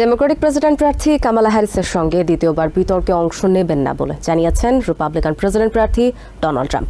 Democratic president প্রার্থী কামালা হ্যারিসের সঙ্গে দ্বিতীয়বার বিতর্কে অংশ নেবেন না বলে জানিয়েছেন রিপাবলিকান প্রেসিডেন্ট প্রার্থী ডোনাল্ড ট্রাম্প।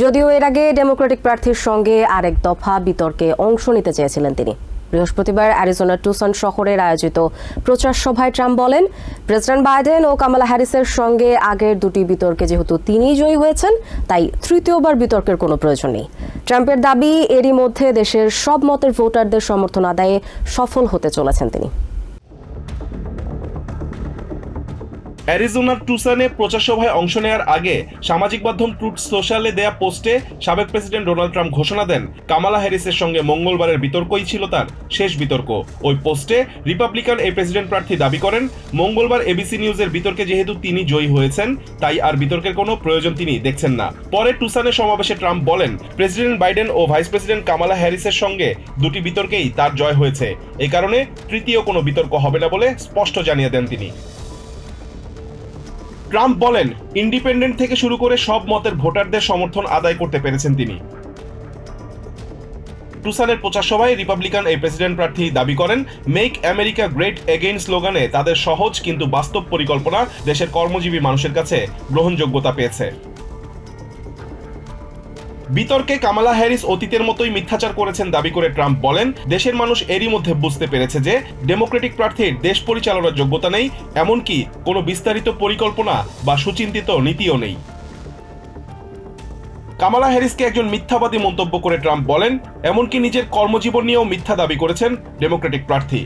যদিও এর আগে ডেমোক্রেটিক প্রার্থীর সঙ্গে আরেক দফা বিতর্কে অংশ নিতে চেয়েছিলেন তিনি। বৃহস্পতিবার অ্যারিজোনার টুসন শহরের আয়োজিত প্রচার সভায় ট্রাম্প বলেন, প্রেসিডেন্ট বাইডেন ও কামালা হ্যারিসের সঙ্গে আগের দুটি বিতর্কে যেহেতু তিনিই জয়ী হয়েছেন, তাই তৃতীয়বার বিতর্কের কোনো প্রয়োজন নেই। ট্রাম্পের দাবি, এরই মধ্যে দেশের সব মতের ভোটারদের সমর্থন আদায়ে সফল হতে চলেছেন তিনি। অ্যারিজোনার টুসানে প্রচার সভায় অংশ নেওয়ার আগে সামাজিক মাধ্যম ট্রুথ সোশ্যালে দেয়া পোস্টে সাবেক প্রেসিডেন্ট ডোনাল্ড ট্রাম্প ঘোষণা দেন, কামালা হ্যারিসের সঙ্গে মঙ্গলবারের বিতর্কই ছিল তার শেষ বিতর্ক। ওই পোস্টে রিপাবলিকান এই প্রেসিডেন্ট প্রার্থী দাবি করেন, মঙ্গলবার এবিসি নিউজের বিতর্কে যেহেতু তিনি জয়ী হয়েছেন, তাই আর বিতর্কের কোনো প্রয়োজন তিনি দেখছেন না। পরে টুসানে সমাবেশে ট্রাম্প বলেন, প্রেসিডেন্ট বাইডেন ও ভাইস প্রেসিডেন্ট কামালা হ্যারিসের সঙ্গে দুটি বিতর্কেই তার জয় হয়েছে। এই কারণে তৃতীয় কোনো বিতর্ক হবে না বলে স্পষ্ট জানিয়ে দেন তিনি। ট্রাম্প বলেন, ইন্ডিপেন্ডেন্ট থেকে শুরু করে সব মতের ভোটারদের সমর্থন আদায় করতে পেরেছেন তিনি। টুসানের প্রচার সভায় রিপাবলিকান এই প্রেসিডেন্ট প্রার্থী দাবি করেন মেক আমেরিকা গ্রেট এগেইন স্লোগানে তাদের সহজ কিন্তু বাস্তব পরিকল্পনা দেশের কর্মজীবী মানুষের কাছে গ্রহণযোগ্যতা পেয়েছে। বিতর্কে কামালা হ্যারিস অতীতের মতোই মিথ্যাচার করেছেন দাবি করে ট্রাম্প বলেন, দেশের মানুষ এরই মধ্যে বুঝতে পেরেছে যে ডেমোক্রেটিক প্রার্থীর দেশ পরিচালনার যোগ্যতা নেই, এমনকি কোনো বিস্তারিত পরিকল্পনা বা সুচিন্তিত নীতিও নেই। কামালা হ্যারিসকে একজন মিথ্যাবাদী মন্তব্য করে ট্রাম্প বলেন, এমনকি নিজের কর্মজীবন নিয়েও মিথ্যা দাবি করেছেন ডেমোক্রেটিক প্রার্থী।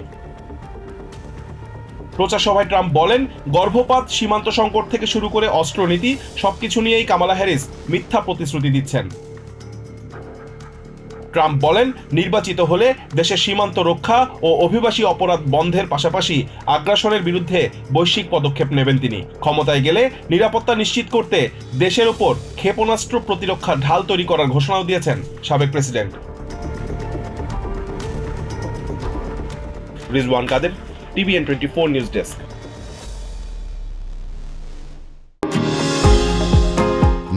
প্রচার সভায় ট্রাম্প বলেন, গর্ভপাত, সীমান্ত সংকট থেকে শুরু করে অস্ত্রনীতি, সবকিছু নিয়েই কামালা হ্যারিস মিথ্যা প্রতিশ্রুতি দিচ্ছেন। ট্রাম্প বলেন, নির্বাচিত হলে দেশের সীমান্ত রক্ষা ও অভিবাসী অপরাধ বন্ধের পাশাপাশি আগ্রাসনের বিরুদ্ধে বৈশ্বিক পদক্ষেপ নেবেন তিনি। ক্ষমতায় গেলে নিরাপত্তা নিশ্চিত করতে দেশের ওপর ক্ষেপণাস্ত্র প্রতিরক্ষা ঢাল তৈরি করার ঘোষণাও দিয়েছেন সাবেক president. Rizwan Kader, TVN twenty four news desk.